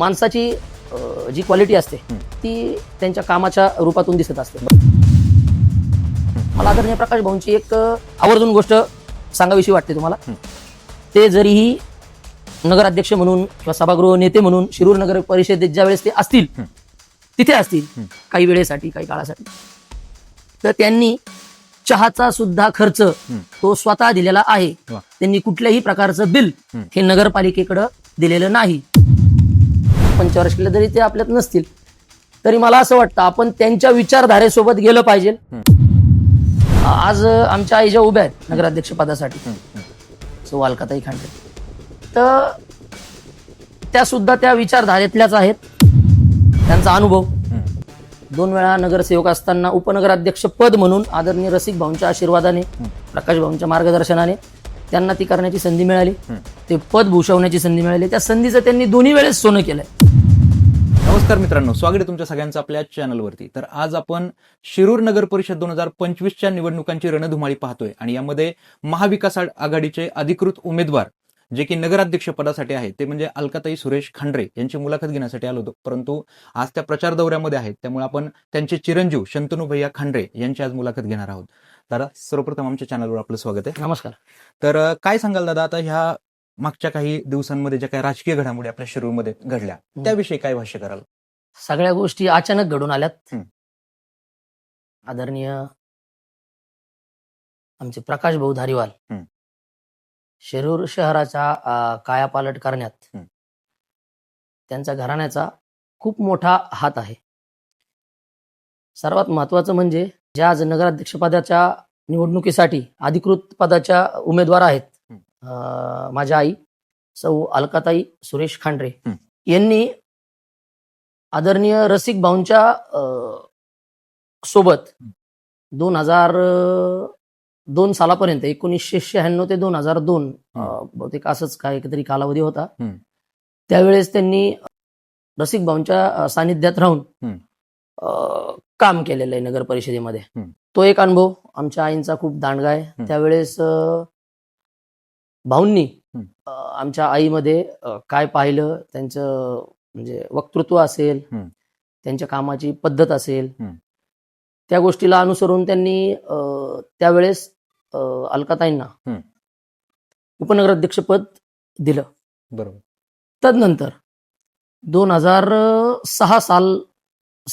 माणसाची जी क्वालिटी असते ती त्यांच्या कामाच्या रूपातून दिसत असते. मला आदरणीय प्रकाश भाऊंची एक आवर्जून गोष्ट सांगावीशी वाटते तुम्हाला. ते जरीही नगराध्यक्ष म्हणून किंवा सभागृह नेते म्हणून शिरूर नगर परिषदेत ज्या वेळेस ते असतील तिथे असतील काही वेळेसाठी काही काळासाठी तर त्यांनी चहाचा सुद्धा खर्च तो स्वतः दिलेला आहे. त्यांनी कुठल्याही प्रकारचं बिल हे नगरपालिकेकडं दिलेलं नाही. पंचवर्ष केलं जरी ते आपल्यात नसतील. तरी मला असं वाटतं आपण त्यांच्या विचारधारेसोबत गेलं पाहिजे. आज आमच्या आई ज्या उभ्या आहेत नगराध्यक्ष पदासाठी सो अलकाताई खांडे. तर त्या सुद्धा त्या विचारधारेतल्याच आहेत. त्यांचा अनुभव. दोन वेळा नगरसेवक असताना उपनगराध्यक्ष पद म्हणून आदरणीय रसिक भाऊंच्या आशीर्वादाने प्रकाश भाऊंच्या मार्गदर्शनाने त्यांना ती करण्याची संधी मिळाली. ते पद भूषवण्याची संधी मिळाली. त्या संधीचं त्यांनी दोन्ही वेळेस सोनं केलंय. नमस्कार मित्रांनो स्वागत आहे तुमच्या सगळ्यांचं आपल्या चॅनलवरती. तर आज आपण शिरूर नगर परिषद दोन हजार पंचवीसच्या निवडणुकांची रणधुमाळी पाहतोय आणि यामध्ये महाविकास आघ- आघाडीचे अधिकृत उमेदवार जे की नगराध्यक्ष पदासाठी आहेत ते म्हणजे अलकाताई सुरेश खांडरे यांची मुलाखत घेण्यासाठी आलो होतो. परंतु आज त्या प्रचार दौऱ्यामध्ये आहेत त्यामुळे आपण त्यांचे चिरंजीव शंतनू भैया खांडरे यांची आज मुलाखत घेणार आहोत. दादा सर्वप्रथम आमच्या चॅनलवर आपलं स्वागत आहे. नमस्कार. तर काय सांगाल दादा आता ह्या मागच्या काही दिवसांमध्ये ज्या काही राजकीय घडामोडी आपल्या शिरूरमध्ये घडल्या त्याविषयी काय भाष्य कराल? सगळ्या गोष्टी अचानक घडून आल्यात. आदरणीय आमचे प्रकाश भाऊ धारीवाल. शिरूर शहराचा कायापालट करण्यात. त्यांचा घराण्याचा खूप मोठा हात आहे. सर्वात महत्वाचं म्हणजे ज्या आज नगराध्यक्षपदाच्या निवडणुकीसाठी अधिकृत पदाच्या उमेदवार आहेत माझ्या आई सौ अलकाताई सुरेश खांडरे. यांनी आदरणीय रसिक भाऊंच्या सोबत दोन हजार दोन सालापर्यंत एकोणीसशे शहाण्णव ते दोन हजार दोन बहुतेक असंच काहीतरी कालावधी होता. त्यावेळेस त्यांनी रसिक भाऊंच्या सानिध्यात राहून काम केलेलं आहे नगर परिषदेमध्ये. तो एक अनुभव आमच्या आईंचा खूप दांडगा आहे त्यावेळेस भाऊंनी आमच्या आईमध्ये काय पाहिलं त्यांचं म्हणजे वक्तृत्व असेल. त्यांच्या कामाची पद्धत असेल. त्या गोष्टीला अनुसरून त्यांनी त्यावेळेस अलकाताईंना. उपनगराध्यक्षपद दिलं बरोबर तदनंतर दोन हजार सहा साल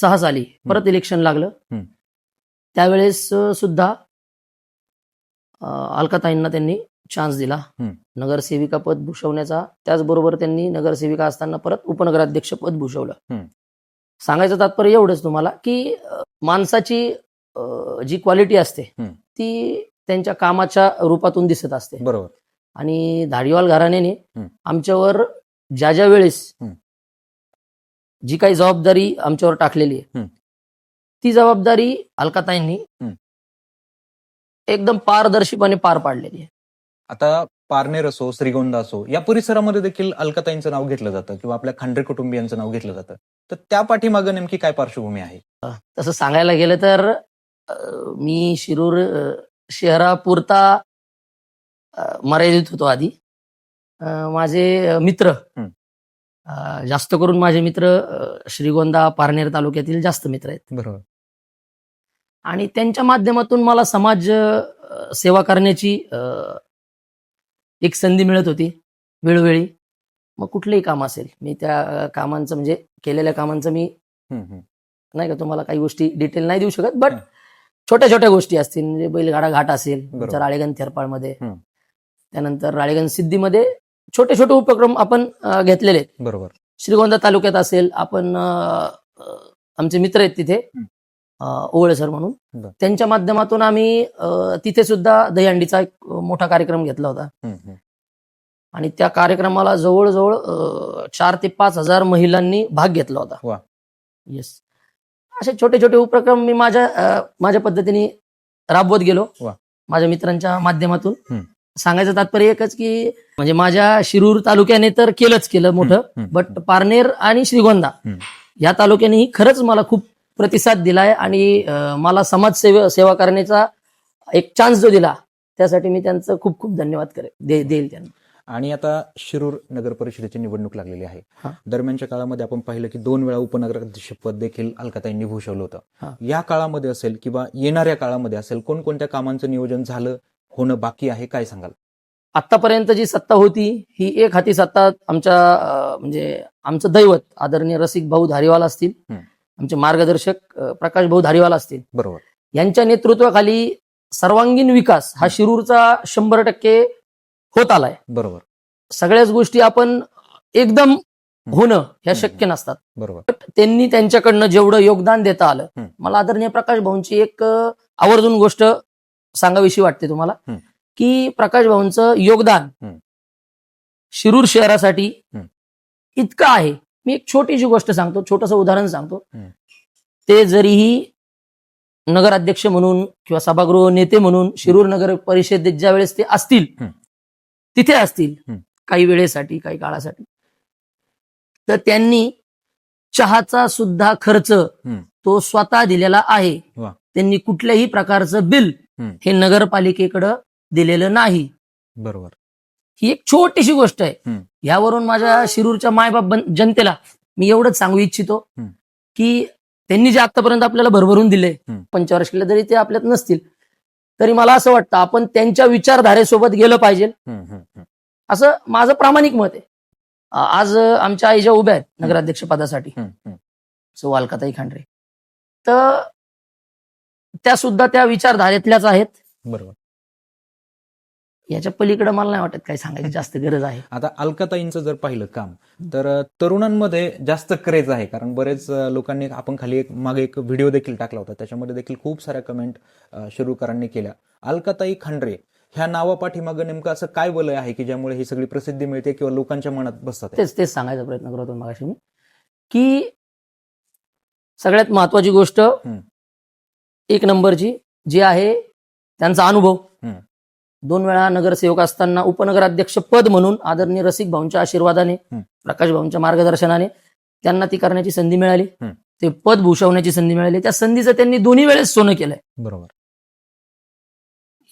सहा साली परत इलेक्शन लागलं. त्यावेळेस सुद्धा अलकाताईंना त्यांनी चान्स दिला. नगरसेविका पद भूषवण्याचा त्याचबरोबर त्यांनी नगरसेविका असताना परत उपनगराध्यक्ष पद भूषवलं. सांगायचं तात्पर्य एवढंच तुम्हाला की माणसाची जी क्वालिटी असते. ती त्यांच्या कामाच्या रूपातून दिसत असते बरोबर आणि धाडीवाल घराण्याने. आमच्यावर ज्या ज्या वेळेस. जी काही जबाबदारी आमच्यावर टाकलेली आहे. ती जबाबदारी अलकाताईंनी. एकदम पारदर्शीपणे पार पाडलेली आहे. आता पारनेर असो श्रीगोंदा असो या परिसरामध्ये देखील अलकाताईंचं नाव घेतलं जातं किंवा आपल्या खांडरे कुटुंबियांचं नाव घेतलं जातं. तर त्या पाठीमागं नेमकी काय पार्श्वभूमी आहे? तसं सांगायला गेलं तर मी शिरूर शहरापुरता मर्यादित होतो आधी. माझे मित्र जास्त करून माझे मित्र श्रीगोंदा पारनेर तालुक्यातील जास्त मित्र आहेत बरोबर आणि त्यांच्या माध्यमातून मला समाज सेवा करण्याची एक संधी मिळत होती वेळोवेळी मग कुठलंही काम असेल मी त्या कामांचं म्हणजे केलेल्या कामांचं मी. नाही का तुम्हाला काही गोष्टी डिटेल नाही देऊ शकत बट. छोट्या छोट्या गोष्टी असतील म्हणजे बैलगाडा घाट असेल. आमच्या राळेगण थेरपाळमध्ये. त्यानंतर राळेगण सिद्धीमध्ये छोटे छोटे उपक्रम आपण घेतलेले आहेत बरोबर श्रीगोंदा तालुक्यात असेल आपण आमचे मित्र आहेत तिथे ओवळे सर म्हणून. त्यांच्या माध्यमातून आम्ही तिथे सुद्धा दहीहंडीचा एक मोठा कार्यक्रम घेतला होता. आणि त्या कार्यक्रमाला जवळजवळ चार ते पाच हजार महिलांनी भाग घेतला होता. येस असे छोटे छोटे उपक्रम मी माझ्या माझ्या पद्धतीने राबवत गेलो. माझ्या मित्रांच्या माध्यमातून. सांगायचं तात्पर्य एकच की म्हणजे माझ्या शिरूर तालुक्याने तर केलंच केलं मोठं. बट पारनेर आणि श्रीगोंदा. या तालुक्यानेही खरंच मला खूप प्रतिसाद दिलाय आणि मला समाजसेवा सेवा करण्याचा एक चान्स जो दिला त्यासाठी मी त्यांचं खूप खूप धन्यवाद करेन दे- देईल त्यांना आणि आता शिरूर नगर परिषदेची निवडणूक लागलेली आहे. दरम्यानच्या काळामध्ये आपण पाहिलं की दोन वेळा उपनगराध्यक्षपद देखील अलकाताईंनी भूषवलं. होतं या काळामध्ये असेल किंवा येणाऱ्या काळामध्ये असेल कोणकोणत्या कामांचं नियोजन झालं होणं बाकी आहे काय सांगाल? आतापर्यंत जी सत्ता होती ही एक हाती सत्ता आमच्या म्हणजे आमचं दैवत आदरणीय रसिक भाऊ धारीवाल असतील. आमचे मार्गदर्शक प्रकाश भाऊ धारीवाल असतील. बरोबर. यांच्या नेतृत्वाखाली सर्वांगीण विकास हा शिरूरचा शंभर टक्के होत आलाय. बरोबर. सगळ्याच गोष्टी आपण एकदम होणं ह्या शक्य नसतात. बरोबर. त्यांनी त्यांच्याकडनं जेवढं योगदान देता आलं. मला आदरणीय प्रकाश भाऊंची एक आवर्जून गोष्ट सांगावीशी वाटते तुम्हाला. की प्रकाश भाऊंचं योगदान. शिरूर शहरासाठी. इतकं आहे मी एक छोटीशी गोष्ट सांगतो छोटस उदाहरण सांगतो. ते जरीही नगराध्यक्ष म्हणून किंवा सभागृह नेते म्हणून शिरूर नगर परिषदेत ज्या वेळेस ते असतील. तिथे असतील. काही वेळेसाठी काही काळासाठी तर त्यांनी चहाचा सुद्धा खर्च तो स्वतः दिलेला आहे. त्यांनी कुठल्याही प्रकारचं बिल. हे नगरपालिकेकडं दिलेलं नाही बरोबर ही एक छोटीशी गोष्ट आहे. यावरून माझ्या शिरूरच्या मायबाप जनतेला मी एवढंच सांगू इच्छितो. की त्यांनी जे आतापर्यंत आपल्याला भरभरून दिले हम्म. पंचवार्षिकला जरी ते आपल्यात नसतील तरी मला असं वाटतं आपण त्यांच्या विचारधारेसोबत गेलं पाहिजे. असं माझं प्रामाणिक मत आहे आज आमच्या आई ज्या उभ्या आहेत नगराध्यक्ष पदासाठी. सो अलकाताई खांडरे तर त्या सुद्धा त्या विचारधारेतल्याच आहेत. बरोबर. याच्या पलीकडे मला नाही वाटत काही सांगायची जास्त गरज आहे. आता अलकाताईंचं जर पाहिलं काम तर तरुणांमध्ये जास्त क्रेज आहे कारण बरेच लोकांनी आपण खाली एक मागे एक व्हिडिओ देखील टाकला होता. त्याच्यामध्ये देखील खूप साऱ्या कमेंट शिरूरकरांनी केल्या. अलकाताई खांडरे ह्या नावापाठीमागं नेमकं असं काय वलय आहे की ज्यामुळे ही सगळी प्रसिद्धी मिळते किंवा लोकांच्या मनात बसतात? तेच तेच सांगायचा प्रयत्न करत मगाशी मी की सगळ्यात महत्वाची गोष्ट. एक नंबरची जी आहे त्यांचा अनुभव. दोन वेळा नगरसेवक असताना उपनगराध्यक्ष पद म्हणून आदरणीय रसिक भाऊंच्या आशीर्वादाने. प्रकाश भाऊंच्या मार्गदर्शनाने त्यांना ती करण्याची संधी मिळाली. ते पद भूषवण्याची संधी मिळाली. त्या संधीचं त्यांनी दोन्ही वेळेस सोनं केलंय. बरोबर.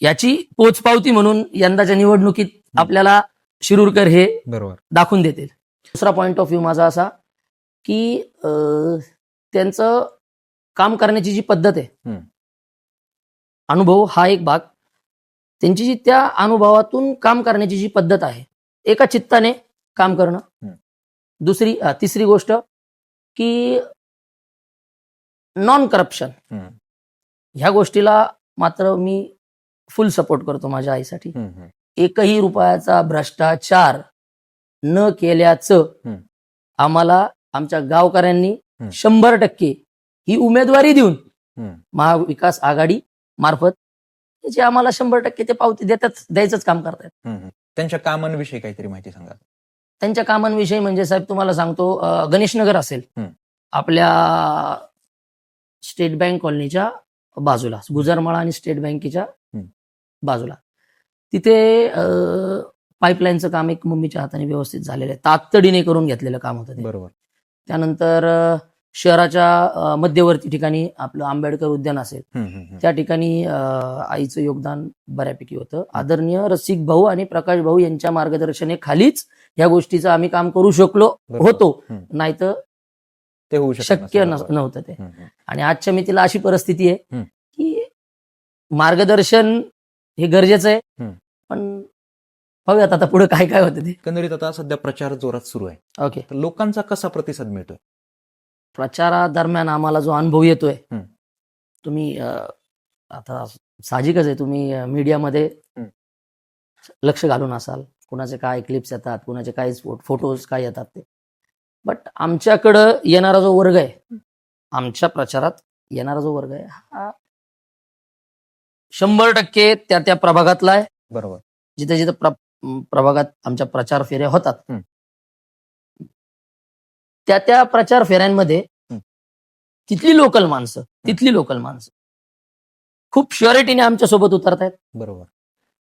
याची पोचपावती म्हणून यंदाच्या निवडणुकीत आपल्याला शिरूरकर हे बरोबर. दाखवून देतील. दुसरा पॉइंट ऑफ व्ह्यू माझा असा की त्यांचं काम करण्याची जी पद्धत आहे. अनुभव हा एक भाग त्यांची जी त्या अनुभवातून काम करण्याची जी पद्धत आहे एका चित्ताने काम करणं. दुसरी तिसरी गोष्ट की नॉन करप्शन ह्या गोष्टीला मात्र मी फुल सपोर्ट करतो माझ्या आईसाठी. एकही रुपयाचा भ्रष्टाचार न केल्याचं. आम्हाला आमच्या गावकऱ्यांनी. शंभर टक्के ही उमेदवारी देऊन. महाविकास आघाडी मार्फत त्याची आम्हाला शंभर टक्के ते पावती देतात द्यायचंच काम करतायत. त्यांच्या कामांविषयी काहीतरी माहिती सांगा त्यांच्या कामांविषयी म्हणजे साहेब तुम्हाला सांगतो गणेशनगर असेल. आपल्या स्टेट बँक कॉलनीच्या बाजूला गुजरमाळा आणि स्टेट बँकेच्या. बाजूला तिथे पाईपलाईनचं काम एक मम्मीच्या हाताने व्यवस्थित झालेलं आहे तातडीने करून घेतलेलं काम होतं बरोबर त्यानंतर शहराच्या मध्यवर्ती ठिकाणी आपलं आंबेडकर उद्यान असेल. त्या ठिकाणी आईचं योगदान बऱ्यापैकी होतं आदरणीय रसिक भाऊ आणि प्रकाश भाऊ यांच्या मार्गदर्शनाखालीच या गोष्टीचं आम्ही काम करू शकलो. होतो. नाहीतर ते होऊ शक्य. नव्हतं ते. आणि आजच्या मितीला अशी परिस्थिती आहे. की मार्गदर्शन हे गरजेचं आहे. पण बघूयात आता पुढे काय काय होतं ते एकंदरीत आता सध्या प्रचार जोरात सुरू आहे ओके लोकांचा कसा प्रतिसाद मिळतोय प्रचारादरम्यान आम्हाला जो अनुभव येतोय. तुम्ही आता साहजिकच आहे तुम्ही मीडियामध्ये. लक्ष घालून असाल कुणाचे काय क्लिप्स येतात कुणाचे काय फोटोज काय येतात ते बट आमच्याकडं येणारा जो वर्ग आहे आमच्या प्रचारात येणारा जो वर्ग आहे हा शंभर टक्के त्या त्या प्रभागातला आहे बरोबर जिथे जिथे प्र- प्रभागात आमच्या प्रचार फेऱ्या होतात. त्या त्या प्रचार फेऱ्यांमध्ये. तिथली लोकल माणसं तिथली लोकल माणसं खूप शुअरिटीने आमच्यासोबत उतरत आहेत. बरोबर.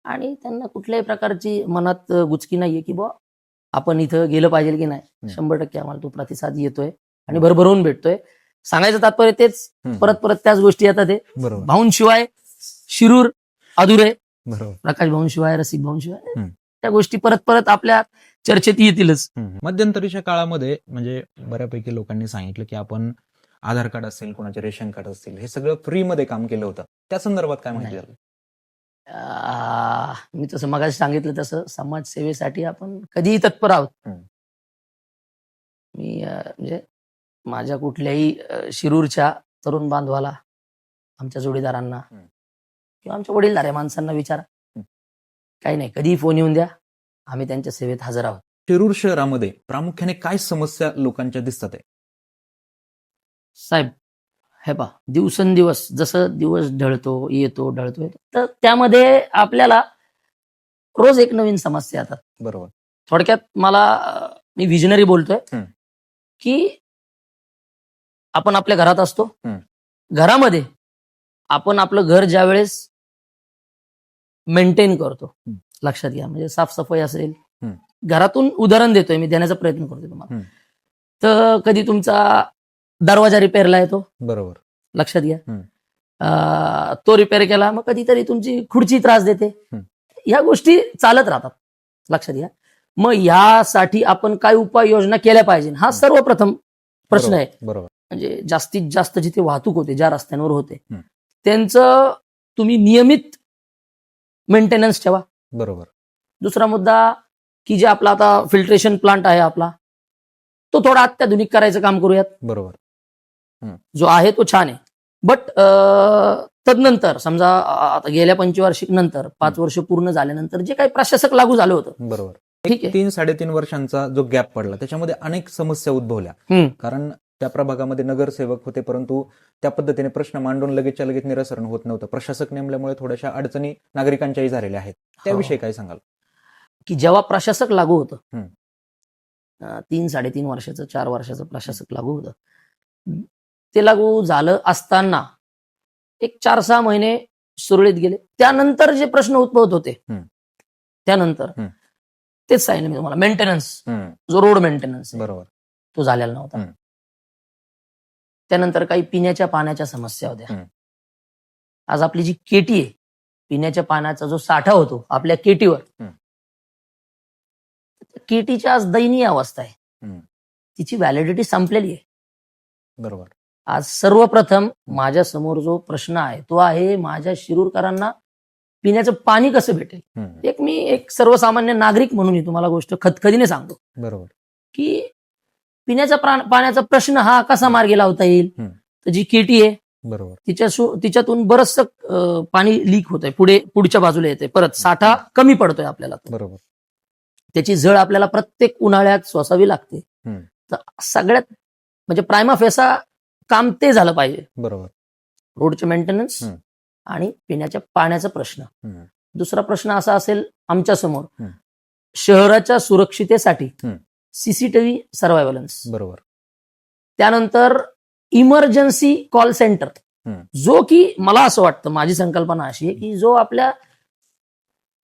आणि त्यांना कुठल्याही प्रकारची मनात गुचकी नाहीये की बुवा आपण इथं गेलं पाहिजे की नाही. शंभर टक्के आम्हाला तो प्रतिसाद येतोय आणि भरभरून भेटतोय. सांगायचं तात्पर्य तेच. परत परत त्याच गोष्टी येतात ते भाऊंशिवाय शिरूर अधुरे. प्रकाश भाऊंशिवाय रसिक भाऊंशिवाय. त्या गोष्टी परत परत आपल्या चर्चेत येतीलच मध्यंतरीच्या काळामध्ये म्हणजे बऱ्यापैकी लोकांनी सांगितलं की आपण आधार कार्ड असेल कोणाचे रेशन कार्ड असतील हे सगळं फ्रीमध्ये काम केलं होतं त्या संदर्भात काय माहिती. झालं मी तसं मगाशी सांगितलं तसं समाजसेवेसाठी आपण कधीही तत्पर आहोत. मी म्हणजे माझ्या कुठल्याही शिरूरच्या तरुण बांधवाला आमच्या जोडीदारांना. किंवा आमच्या वडीलधाऱ्या माणसांना विचारा. काही नाही कधीही फोन येऊन द्या. आम्ही त्यांच्या सेवेत हजर आहोत. शिरूर शहरामध्ये प्रामुख्याने काय समस्या लोकांच्या दिसतात आहे? साहेब हे पा दिवसेंदिवस जसं दिवस ढळतो येतो ढळतो येतो तर त्यामध्ये आपल्याला रोज एक नवीन समस्या येतात. बरोबर. थोडक्यात मला अं, मी विजनरी बोलतोय हम्म. की आपण आपल्या घरात असतो. हम्म. घरामध्ये आपण आपलं घर ज्या वेळेस मेंटेन करतो. लक्षात घ्या म्हणजे साफसफाई असेल. घरातून उदाहरण देतोय मी देण्याचा प्रयत्न करतोय तुम्हाला. तर कधी तुमचा दरवाजा रिपेअरला येतो? बरोबर. लक्षात घ्या. तो रिपेअर केला मग कधीतरी तुमची खुर्ची त्रास देते. ह्या गोष्टी चालत राहतात. लक्षात घ्या. मग यासाठी आपण काय उपाययोजना केल्या पाहिजे? हा सर्वप्रथम प्रश्न आहे. बरोबर. म्हणजे जास्तीत जास्त जिथे वाहतूक होते ज्या रस्त्यांवर होते. त्यांचं तुम्ही नियमित मेंटेनन्स ठेवा. बरोबर. दुसरा मुद्दा की जे आपला आता फिल्ट्रेशन प्लांट आहे आपला तो थोडा अत्याधुनिक करायचं काम करूयात. बरोबर. जो आहे तो छान आहे. बट तदनंतर समजा आता गेल्या पंचवार्षिक नंतर पाच वर्ष पूर्ण झाल्यानंतर जे काही प्रशासक लागू झालं होतं. बरोबर. ठीक आहे. तीन साडेतीन वर्षांचा जो गॅप पडला त्याच्यामध्ये अनेक समस्या उद्भवल्या. कारण त्या प्रभागामध्ये नगरसेवक होते परंतु त्या पद्धतीने प्रश्न मांडून लगेचच्या लगेच निरासरण होत नव्हतं. प्रशासक नेमल्यामुळे थोड्याशा अडचणी नागरिकांच्याही झालेल्या आहेत. त्याविषयी काय सांगाल? की जेव्हा प्रशासक लागू होतं तीन साडेतीन वर्षाचं चार वर्षाचं प्रशासक लागू होतं. ते लागू झालं असताना एक चार सहा महिने सुरळीत गेले. त्यानंतर जे प्रश्न उद्भवत होते. त्यानंतर. तेच सांगितलं मी तुम्हाला मेंटेनन्स जो रोड मेंटेनन्स बरोबर. तो झालेला नव्हता. त्यानंतर काही पिण्याच्या पाण्याच्या समस्या होत्या. आज आपली जी केटी आहे पिण्याच्या पाण्याचा जो साठा होतो आपल्या केटीवर. केटीची आज दयनीय अवस्था आहे. तिची व्हॅलिडिटी संपलेली आहे. बरोबर. आज सर्वप्रथम माझ्यासमोर जो प्रश्न आहे तो आहे माझ्या शिरूरकरांना पिण्याचं पाणी कसं भेटेल? एक मी एक सर्वसामान्य नागरिक म्हणून तुम्हाला गोष्ट खतखतीने सांगतो. बरोबर. की पिण्याचा पाण्याचा प्रश्न हा कसा मार्गी लावता येईल. तर जी केटी आहे बरोबर तिच्या तिच्यातून बरंच पाणी लीक होत आहे पुढे पुढच्या बाजूला येते परत साठा कमी पडतोय आपल्याला. बरोबर त्याची झळ आपल्याला प्रत्येक उन्हाळ्यात सोसावी लागते. तर सगळ्यात म्हणजे प्रायमा फेसा काम ते झालं पाहिजे बरोबर रोडचे मेंटेनन्स. आणि पिण्याच्या पाण्याचा प्रश्न दुसरा प्रश्न असा असेल आमच्यासमोर. शहराच्या सुरक्षितेसाठी. सीसीटीव्ही सर्वायव्हलन्स बरोबर त्यानंतर इमर्जन्सी कॉल सेंटर. जो की मला असं वाटतं माझी संकल्पना अशी आहे की जो आपल्या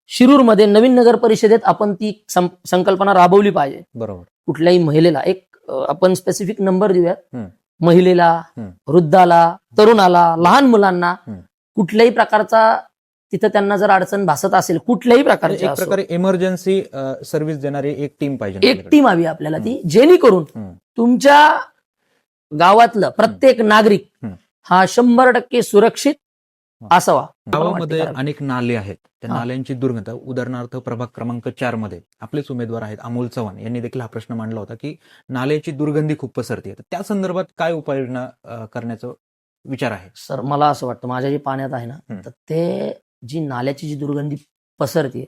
शिरूरमध्ये नवीन नगर परिषदेत आपण ती संकल्पना राबवली पाहिजे बरोबर कुठल्याही महिलेला एक आपण स्पेसिफिक नंबर देऊयात. महिलेला. वृद्धाला तरुणाला लहान मुलांना. कुठल्याही प्रकारचा तिथं त्यांना जर अडचण भासत असेल कुठल्याही प्रकारची एक प्रकारे इमर्जन्सी सर्व्हिस देणारी एक टीम पाहिजे एक. टीम हवी आपल्याला ती जेणेकरून. तुमच्या गावातलं प्रत्येक नागरिक. हा शंभर टक्के सुरक्षित असावा गावामध्ये अनेक नाले आहेत त्या. नाल्यांची दुर्गंधा उदाहरणार्थ प्रभाग क्रमांक चारमध्ये आपलेच उमेदवार आहेत अमोल चव्हाण यांनी देखील हा प्रश्न मांडला होता की नाल्याची दुर्गंधी खूप पसरते तर त्या संदर्भात काय उपाययोजना करण्याचा विचार आहे सर मला असं वाटतं माझ्या जे पाण्यात आहे ना. तर ते जी नाल्याची जी दुर्गंधी पसरते.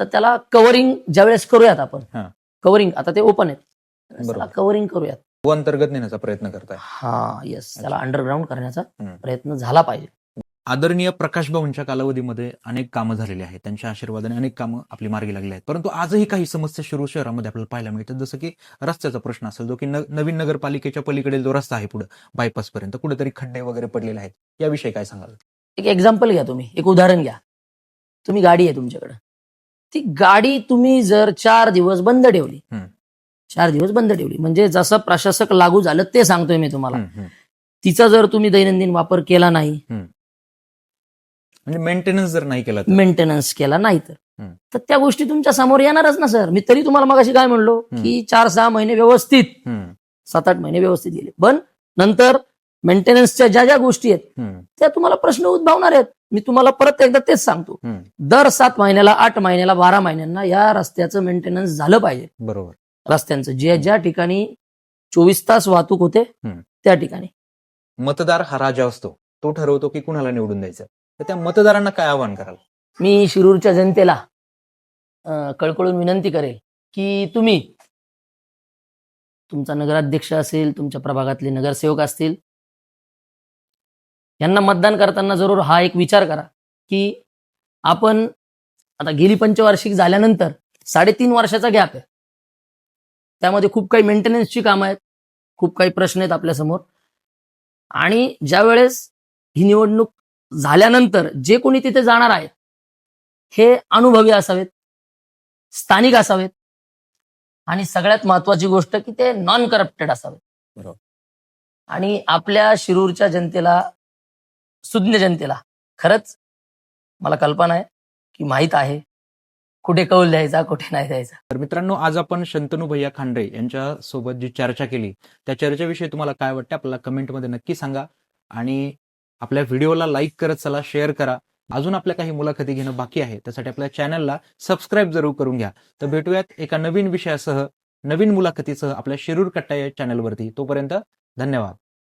तर त्याला कव्हरिंग ज्यावेळेस करूयात आपण. कव्हरिंग आता ते ओपन आहेत. कव्हरिंग करूयात. अंतर्गत नेण्याचा प्रयत्न करताय. हा येस त्याला अंडरग्राऊंड करण्याचा. प्रयत्न झाला पाहिजे. आदरणीय प्रकाश भाऊंच्या कालावधीमध्ये अनेक कामं झालेली आहेत. त्यांच्या आशीर्वादाने अनेक कामं आपली मार्गी लागली आहेत. परंतु आजही काही समस्या शिरूर शहरामध्ये आपल्याला पाहायला मिळतात. जसं की रस्त्याचा प्रश्न असेल जो की नवीन नगरपालिकेच्या पलीकडे जो रस्ता आहे पुढे बायपास पर्यंत कुठेतरी खड्डे वगैरे पडलेले आहेत. याविषयी काय सांगाल? एक एक्झाम्पल घ्या तुम्ही. एक उदाहरण घ्या. तुम्ही गाडी आहे तुमच्याकडे. ती गाडी तुम्ही जर चार दिवस बंद ठेवली. चार दिवस बंद ठेवली. म्हणजे जसं प्रशासक लागू झालं ते सांगतोय मी तुम्हाला. तिचा जर तुम्ही दैनंदिन वापर केला नाही. म्हणजे मेंटेनन्स जर नाही केला मेंटेनन्स केला नाही तर. त्या गोष्टी तुमच्यासमोर येणारच ना सर. मी तरी तुम्हाला मगाशी काय म्हणलो. की चार सहा महिने व्यवस्थित. सात आठ महिने व्यवस्थित गेले. पण नंतर मेंटेनन्सच्या ज्या ज्या गोष्टी आहेत त्या तुम्हाला प्रश्न उद्भवणार आहेत. मी तुम्हाला परत एकदा तेच सांगतो. दर सात महिन्याला आठ महिन्याला बारा महिन्यांना या रस्त्याचं मेंटेनन्स झालं पाहिजे. बरोबर. रस्त्यांचं जे ज्या ठिकाणी चोवीस तास वाहतूक होते. त्या ठिकाणी. मतदार हा राजा असतो. तो ठरवतो की कुणाला निवडून द्यायचं. तर त्या मतदारांना काय आव्हान कराल? मी शिरूरच्या जनतेला कळकळून विनंती करेल की तुम्ही तुमचा नगराध्यक्ष असेल तुमच्या प्रभागातले नगरसेवक असतील यांना मतदान करताना जरूर हा एक विचार करा की आपण आता गेली पंचवार्षिक झाल्यानंतर साडेतीन वर्षाचा गॅप आहे. त्यामध्ये खूप काही मेंटेनन्सची कामं आहेत खूप काही प्रश्न आहेत आपल्यासमोर आणि ज्या वेळेस ही निवडणूक झाल्यानंतर जे कोणी तिथे जाणार आहेत हे अनुभवी असावेत स्थानिक असावेत आणि सगळ्यात महत्वाची गोष्ट की ते नॉन करप्टेड असावेत. बरोबर. आणि आपल्या शिरूरच्या जनतेला सुज्ञ जनतेला. खरंच मला कल्पना आहे की माहीत आहे कुठे कौल द्यायचा कुठे नाही द्यायचा. तर मित्रांनो आज आपण शंतनू भैया खांडे यांच्या सोबत जी चर्चा केली त्या चर्चेविषयी तुम्हाला काय वाटतं आपल्याला कमेंटमध्ये नक्की सांगा. आणि आपल्या व्हिडिओला लाईक करत चला शेअर करा. अजून आपल्या काही मुलाखती घेणं बाकी आहे त्यासाठी आपल्या चॅनलला सबस्क्राईब जरूर करून घ्या. तर भेटूयात एका नवीन विषयासह नवीन मुलाखतीसह आपल्या शिरूर कट्टा या चॅनलवरती. तोपर्यंत धन्यवाद.